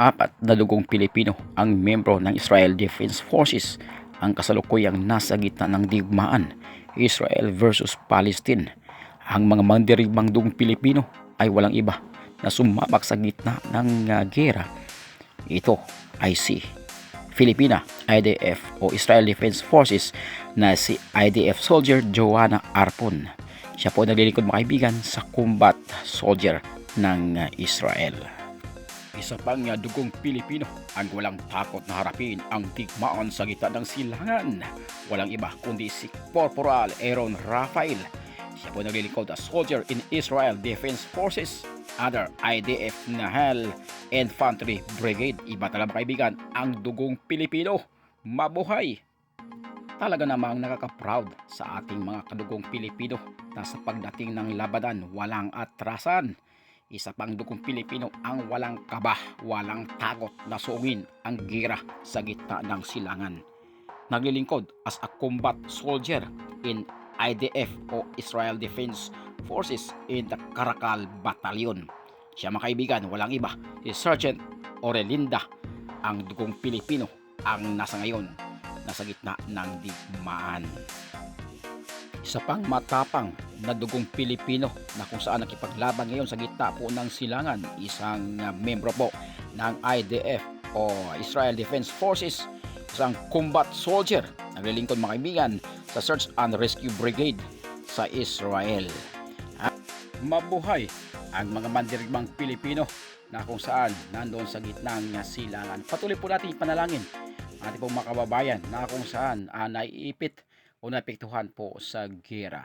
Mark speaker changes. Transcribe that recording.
Speaker 1: apat na dugong Pilipino ang membro ng Israel Defense Forces ang kasalukuyang nasa gitna ng digmaan Israel versus Palestine. Ang mga mandirigmang dugong Pilipino ay walang iba na sumabak sa gitna ng uh, gera. Ito ay si Filipina IDF o Israel Defense Forces na si IDF soldier Joanna Arpon. Siya po naglilingkod mga kaibigan sa combat soldier ng uh, Israel. Isa pang dugong Pilipino ang walang takot na harapin ang digmaan sa gitna ng silangan. Walang iba kundi si Corporal Aaron Rafael. Siya po naglilingkod as soldier in Israel Defense Forces under IDF Nahal Infantry Brigade. Iba talaga kaibigan ang dugong Pilipino. Mabuhay! Talaga namang nakaka-proud sa ating mga kadugong Pilipino na sa pagdating ng labanan walang atrasan. Isa pang dugong Pilipino ang walang kaba, walang takot na sungin ang gira sa gitna ng silangan. Naglilingkod as a combat soldier in IDF o Israel Defense Forces in the Karakal Battalion. Siya mga kaibigan, walang iba, si Sergeant Orelinda, ang dugong Pilipino ang nasa ngayon nasa gitna ng digmaan. Isa pang matapang na dugong Pilipino na kung saan nakipaglaban ngayon sa gitna po ng silangan, isang uh, membro po ng IDF o Israel Defense Forces, isang combat soldier, naglilingkod mga kaibigan sa Search and Rescue Brigade sa Israel. Mabuhay ang mga mandirigmang Pilipino na kung saan nandoon sa gitna ng silangan. Patuloy po natin ipanalangin ang ating pong mga kababayan na kung saan uh, naiipit o napektuhan po sa gera.